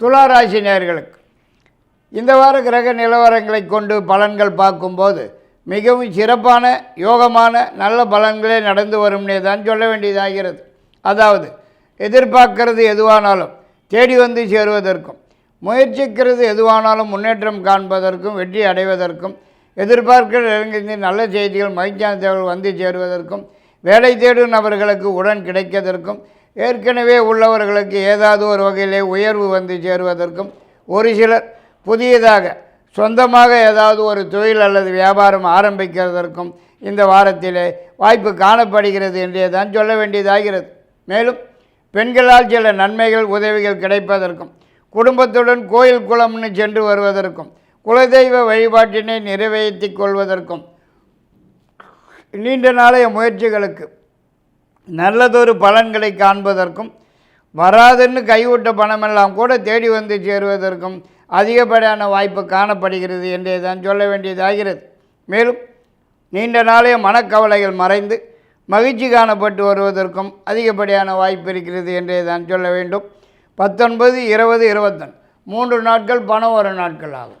துளாராசி நேர்களுக்கு இந்த வார கிரக நிலவரங்களை கொண்டு பலன்கள் பார்க்கும்போது மிகவும் சிறப்பான யோகமான நல்ல பலன்களே நடந்து வரும்னே தான் சொல்ல வேண்டியதாகிறது. அதாவது எதிர்பார்க்கிறது எதுவானாலும் தேடி வந்து சேருவதற்கும் முயற்சிக்கிறது எதுவானாலும் முன்னேற்றம் காண்பதற்கும் வெற்றி அடைவதற்கும் எதிர்பார்க்கிற இடங்களில் நல்ல செய்திகள் மகிழ்ச்சியான தேவைகள் வந்து சேருவதற்கும் வேலை தேடும் நபர்களுக்கு உடன் கிடைக்கதற்கும் ஏற்கனவே உள்ளவர்களுக்கு ஏதாவது ஒரு வகையிலே உயர்வு வந்து சேருவதற்கும் ஒரு சிலர் புதியதாக சொந்தமாக ஏதாவது ஒரு தொழில் அல்லது வியாபாரம் ஆரம்பிக்கிறதற்கும் இந்த வாரத்திலே வாய்ப்பு காணப்படுகிறது என்றே தான் சொல்ல வேண்டியதாகிறது. மேலும் பெண்களால் சில நன்மைகள் உதவிகள் கிடைப்பதற்கும் குடும்பத்துடன் கோயில் குளம்னு சென்று வருவதற்கும் குலதெய்வ வழிபாட்டினை நிறைவேற்றிக் கொள்வதற்கும் நீண்ட நாளைய முயற்சிகளுக்கு நல்லதொரு பலன்களை காண்பதற்கும் வராதுன்னு கைவிட்ட பணமெல்லாம் கூட தேடி வந்து சேருவதற்கும் அதிகப்படியான வாய்ப்பு காணப்படுகிறது என்றே தான் சொல்ல வேண்டியதாகிறது. மேலும் நீண்ட நாளே மனக்கவலைகள் மறைந்து மகிழ்ச்சி காணப்பட்டு வருவதற்கும் அதிகப்படியான வாய்ப்பு இருக்கிறது என்றே தான் சொல்ல வேண்டும். பத்தொன்பது இருபது இருபத்தொன்று. மூன்று நாட்கள் பணம் வரும் நாட்கள் ஆகும்.